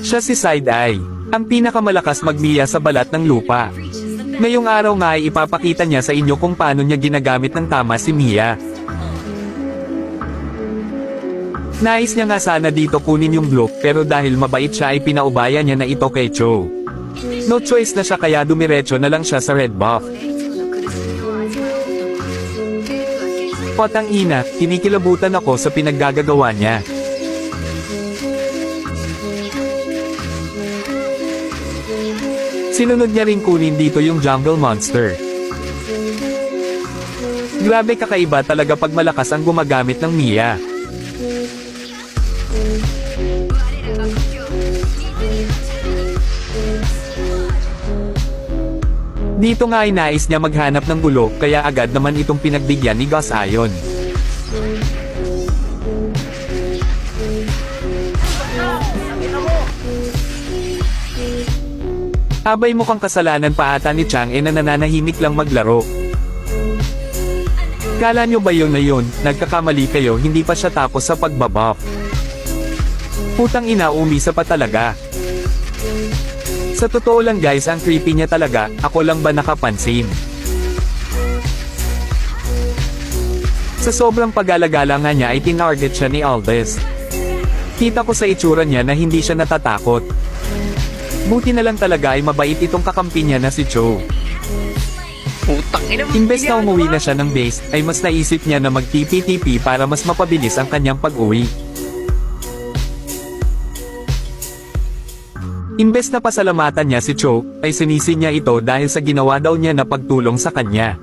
Siya si Side-Eye, ang pinakamalakas magmiya sa balat ng lupa. Ngayong araw nga ay ipapakita niya sa inyo kung paano niya ginagamit ng tama si Mia. Nais niya nga sana dito kunin yung block pero dahil mabait siya ay pinaubaya niya na ito kay Cho. No choice na siya kaya dumiretso na lang siya sa red buff. Potang ina, kinikilabutan ako sa pinaggagawa niya. Sinunod niya rin kunin dito yung jungle monster. Grabe kakaiba talaga pag malakas ang gumagamit ng Mia. Dito nga ay nais niya maghanap ng gulo kaya agad naman itong pinagbigyan ni Gus Ayon. Abay mukhang kasalanan pa ata ni Chang e na nananahimik lang maglaro. Kala nyo ba yun na yun, nagkakamali kayo hindi pa siya tapos sa pagbabuff. Putang ina umisa pa talaga. Sa totoo lang guys ang creepy niya talaga, ako lang ba nakapansin? Sa sobrang pag-alagala nga niya ay tinarget siya ni Aldous. Kita ko sa itsura niya na hindi siya natatakot. Buti na lang talaga ay mabait itong kakampi niya na si Cho. Putang ina. Imbes na umuwi na siya ng base, ay mas naisip niya na mag-TP-TP para mas mapabilis ang kanyang pag-uwi. Imbes na pasalamatan niya si Cho, ay sinisi niya ito dahil sa ginawa daw niya na pagtulong sa kanya.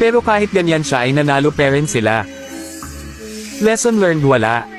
Pero kahit ganyan siya ay nanalo pa rin sila. Lesson learned wala.